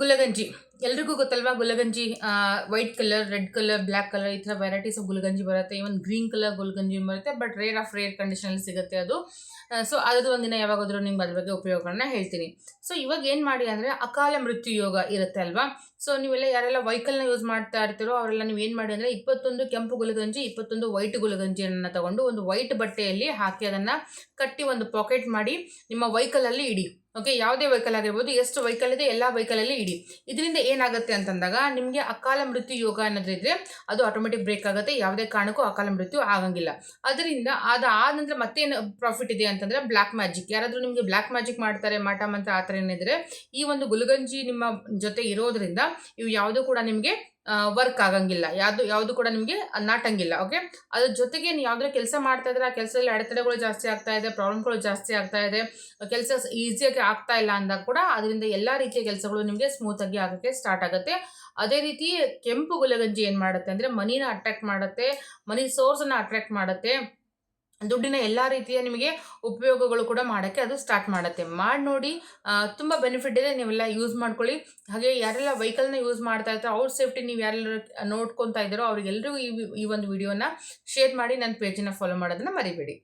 ಗುಲಗಂಜಿ. ಎಲ್ರಿಗೂ ಗೊತ್ತಲ್ವಾ ಗುಲಗಂಜಿ white colour red colour black colour ಈ ಥರ ವೆರೈಟೀಸ್ ಆಫ್ ಗುಲಗಂಜಿ ಬರುತ್ತೆ. ಈವನ್ ಗ್ರೀನ್ ಕಲರ್ ಗುಲಗಂಜಿ ಬರುತ್ತೆ ಬಟ್ ರೇರ್ ಆಫ್ ರೇರ್ ಕಂಡೀಷನಲ್ಲಿ ಸಿಗುತ್ತೆ ಅದು. ಸೊ ಅದ್ರದ್ದು ಒಂದಿನ ಯಾವಾಗಾದರೂ ನಿಮ್ಗೆ ಅದ್ರ ಬಗ್ಗೆ ಉಪಯೋಗಗಳನ್ನ ಹೇಳ್ತೀನಿ. ಸೊ ಇವಾಗ ಏನು ಮಾಡಿ ಅಂದರೆ ಅಕಾಲ ಮೃತ್ಯು ಯೋಗ ಇರುತ್ತೆ ಅಲ್ವಾ? ಸೊ ನೀವೆಲ್ಲ ಯಾರೆಲ್ಲ ವೈಕಲ್ನ ಯೂಸ್ ಮಾಡ್ತಾ ಇರ್ತೀರೋ ಅವರೆಲ್ಲ ನೀವು ಏನು ಮಾಡಿ ಅಂದರೆ ಇಪ್ಪತ್ತೊಂದು ಕೆಂಪು ಗುಲಗಂಜಿ, ಇಪ್ಪತ್ತೊಂದು ವೈಟ್ ಗುಲಗಂಜಿಯನ್ನು ತಗೊಂಡು ಒಂದು ವೈಟ್ ಬಟ್ಟೆಯಲ್ಲಿ ಹಾಕಿ ಅದನ್ನು ಕಟ್ಟಿ ಒಂದು ಪಾಕೆಟ್ ಮಾಡಿ ನಿಮ್ಮ ವೈಕಲಲ್ಲಿ ಇಡಿ. ಓಕೆ ಯಾವುದೇ ವೆಹಿಕಲ್ ಆಗಿರ್ಬೋದು, ಎಷ್ಟು ವೆಹಿಕಲ್ ಇದೆ, ಎಲ್ಲ ವೆಹಿಕಲಲ್ಲಿ ಇಡಿ. ಇದರಿಂದ ಏನಾಗುತ್ತೆ ಅಂತಂದಾಗ, ನಿಮಗೆ ಅಕಾಲ ಮೃತ್ಯು ಯೋಗ ಅನ್ನೋದಿದ್ರೆ ಅದು ಆಟೋಮೆಟಿಕ್ ಬ್ರೇಕ್ ಆಗುತ್ತೆ, ಯಾವುದೇ ಕಾರಣಕ್ಕೂ ಅಕಾಲ ಮೃತ್ಯು ಆಗಂಗಿಲ್ಲ. ಅದರಿಂದ ಅದು ಆದ ನಂತರ ಮತ್ತೇನು ಪ್ರಾಫಿಟ್ ಇದೆ ಅಂತಂದರೆ ಬ್ಲ್ಯಾಕ್ ಮ್ಯಾಜಿಕ್ ಯಾರಾದರೂ ನಿಮಗೆ ಬ್ಲ್ಯಾಕ್ ಮ್ಯಾಜಿಕ್ ಮಾಡ್ತಾರೆ, ಮಾಟ ಮಂತ್ರ ಆ ಥರ ಏನಿದ್ರೆ, ಈ ಒಂದು ಗುಲಗಂಜಿ ನಿಮ್ಮ ಜೊತೆ ಇರೋದ್ರಿಂದ, ಇವು ಯಾವುದೂ ಕೂಡ ನಿಮಗೆ ವರ್ಕ್ ಆಗಂಗಿಲ್ಲ. ಯಾವುದು ಯಾವುದು ಕೂಡ ನಿಮಗೆ ನಾಟಂಗಿಲ್ಲ ಓಕೆ ಅದ್ರ ಜೊತೆಗೆ ನೀವು ಯಾವುದೇ ಕೆಲಸ ಮಾಡ್ತಾ ಇದ್ರೆ ಆ ಕೆಲಸದಲ್ಲಿ ಅಡೆತಡೆಗಳು ಜಾಸ್ತಿ ಆಗ್ತಾ ಇದೆ ಪ್ರಾಬ್ಲಮ್ಗಳು ಜಾಸ್ತಿ ಆಗ್ತಾ ಇದೆ, ಕೆಲಸ ಈಸಿಯಾಗಿ ಆಗ್ತಾ ಇಲ್ಲ ಅಂದಾಗ ಕೂಡ ಅದರಿಂದ ಎಲ್ಲ ರೀತಿಯ ಕೆಲಸಗಳು ನಿಮಗೆ ಸ್ಮೂತಾಗಿ ಆಗೋಕ್ಕೆ ಸ್ಟಾರ್ಟ್ ಆಗುತ್ತೆ. ಅದೇ ರೀತಿ ಕೆಂಪು ಗುಲಗಂಜಿ ಏನು ಮಾಡುತ್ತೆ ಅಂದರೆ ಮನಿನ ಅಟ್ರ್ಯಾಕ್ಟ್ ಮಾಡುತ್ತೆ, ಮನಿ ಸೋರ್ಸನ್ನು ಅಟ್ರಾಕ್ಟ್ ಮಾಡುತ್ತೆ. ದುಡ್ಡಿನ ಎಲ್ಲ ರೀತಿಯ ನಿಮಗೆ ಉಪಯೋಗಗಳು ಕೂಡ ಮಾಡೋಕ್ಕೆ ಅದು ಸ್ಟಾರ್ಟ್ ಮಾಡುತ್ತೆ. ಮಾಡಿ ನೋಡಿ ತುಂಬ ಬೆನಿಫಿಟ್ ಇದೆ, ನೀವೆಲ್ಲ ಯೂಸ್ ಮಾಡ್ಕೊಳ್ಳಿ. ಹಾಗೆ ಯಾರೆಲ್ಲ ವೆಹಿಕಲ್ನ ಯೂಸ್ ಮಾಡ್ತಾ ಇರ್ತಾರೆ ಅವ್ರ ಸೇಫ್ಟಿ ನೀವು ಯಾರೆಲ್ಲ ನೋಡ್ಕೊತಾ ಇದ್ದಾರೋ ಅವ್ರಿಗೆಲ್ಲರಿಗೂ ಈ ಈ ಒಂದು ವಿಡಿಯೋನ ಶೇರ್ ಮಾಡಿ, ನನ್ನ ಪೇಜನ್ನು ಫಾಲೋ ಮಾಡೋದನ್ನು ಮರಿಬೇಡಿ.